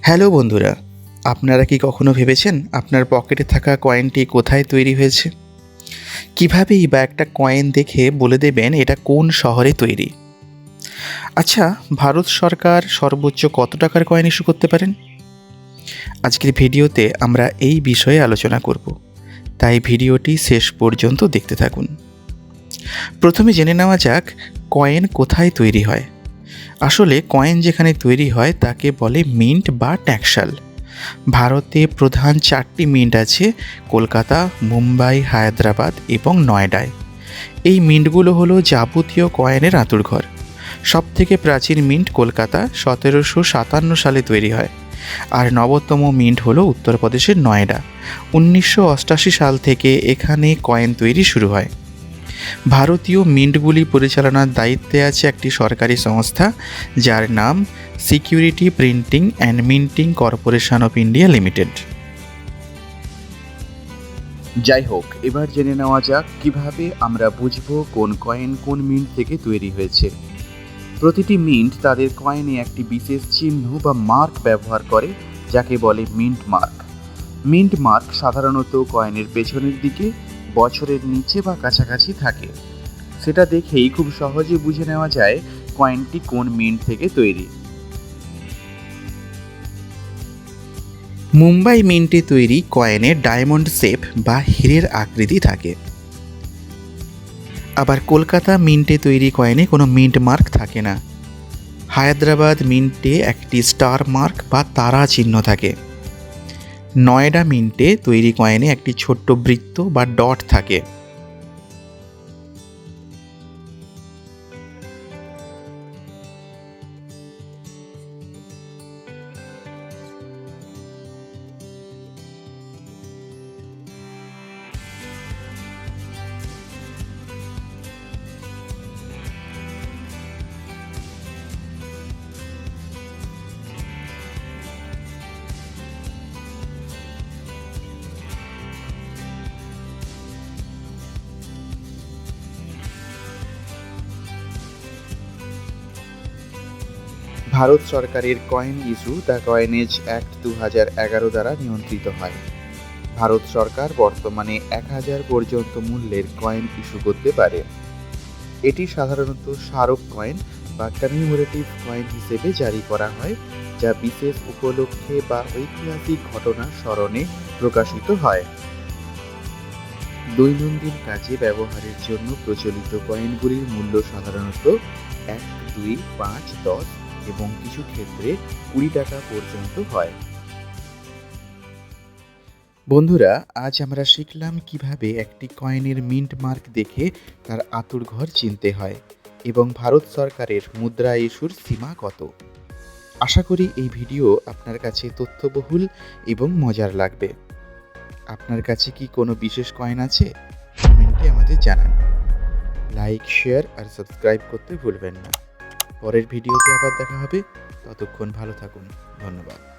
Hello বন্ধুরা, আপনারা কি কখনো ভেবেছেন আপনার পকেটে থাকা কয়েনটি কোথায় তৈরি হয়েছে? কীভাবেই বা একটা কয়েন দেখে বলে দেবেন এটা কোন শহরে তৈরি? আচ্ছা ভারত সরকার সর্বোচ্চ কত টাকার কয়েন ইস্যু করতে পারেন? আজকের ভিডিওতে আমরা এই বিষয়ে আলোচনা করব। তাই ভিডিওটি শেষ পর্যন্ত দেখতে থাকুন। প্রথমে জেনে নেওয়া যাক কয়েন কোথায় তৈরি হয়। আসলে কয়েন যেখানে তৈরি হয় তাকে বলে মিন্ট বা ট্যাক্সাল ভারতে প্রধান চারটি মিন্ট আছে, কলকাতা, মুম্বাই, হায়দ্রাবাদ এবং নয়ডায়। এই মিন্টগুলো হলো যাবতীয় কয়েনের আঁতুড়ঘর। সব থেকে প্রাচীন মিন্ট কলকাতা সতেরোশো সাতান্ন সালে তৈরি হয়। আর নবতম মিন্ট হলো উত্তরপ্রদেশের নয়ডা। উনিশশো সাল থেকে এখানে কয়েন তৈরি শুরু হয়। ভারতীয় মিন্টগুলি পরিচালনার দায়িত্বে আছে একটি সরকারি সংস্থা, যার নাম security printing and minting corporation of India limited যাই হোক, এবার জেনে নেওয়া যাক কীভাবে আমরা বুঝব কোন কয়েন কোন মিন্ট থেকে তৈরি হয়েছে। প্রতিটি মিন্ট তাদের কয়েনে একটি বিশেষ চিহ্ন বা মার্ক ব্যবহার করে, যাকে বলে মিন্ট মার্ক। মিন্ট মার্ক সাধারণত কয়েনের পেছনের দিকে বছরের নিচে বা কাছাকাছি থাকে। সেটা দেখেই খুব সহজে বুঝে নেওয়া যায় কয়েনটি কোন মিন্ট থেকে তৈরি। মুম্বাই মিন্টে তৈরি কয়েনে ডায়মন্ড শেপ বা হীরের আকৃতি থাকে। আবার কলকাতা মিন্টে তৈরি কয়েনে কোনো মিন্ট মার্ক থাকে না। হায়দ্রাবাদ মিন্টে একটি স্টার মার্ক বা তারা চিহ্ন থাকে। নয়ডা মিন্টে তৈরি কয়েনে একটি ছোট্ট বৃত্ত বা ডট থাকে। ভারত সরকারের coin issue the coinage act দু এগারো দ্বারা নিয়ন্ত্রিত হয়। ভারত সরকার বর্তমানে এক হাজার পর্যন্ত মূল্যের কয়েন ইস্যু করতে পারে। এটি সাধারণত স্মারক কয়েন বা কমিউমোরেটিভ কয়েন হিসেবে জারি করা হয়, যা বিশেষ উপলক্ষে বা ঐতিহাসিক ঘটনা স্মরণে প্রকাশিত হয়। দৈনন্দিন কাজে ব্যবহারের জন্য প্রচলিত কয়েনগুলির মূল্য সাধারণত এক, দুই, পাঁচ, দশ এবং কিছু ক্ষেত্রে কুড়ি টাকা পর্যন্ত হয়। বন্ধুরা, আজ আমরা শিখলাম কীভাবে একটি কয়েনের মিন্ট মার্ক দেখে তার আতুর ঘর চিনতে হয় এবং ভারত সরকারের মুদ্রা ইস্যুর সীমা কত। আশা করি এই ভিডিও আপনার কাছে তথ্যবহুল এবং মজার লাগবে। আপনার কাছে কি কোনো বিশেষ কয়েন আছে? কমেন্টে আমাদের জানান। লাইক, শেয়ার আর সাবস্ক্রাইব করতে ভুলবেন না। পরের ভিডিওতে আবার দেখা হবে। ততক্ষণ ভালো থাকুন। ধন্যবাদ।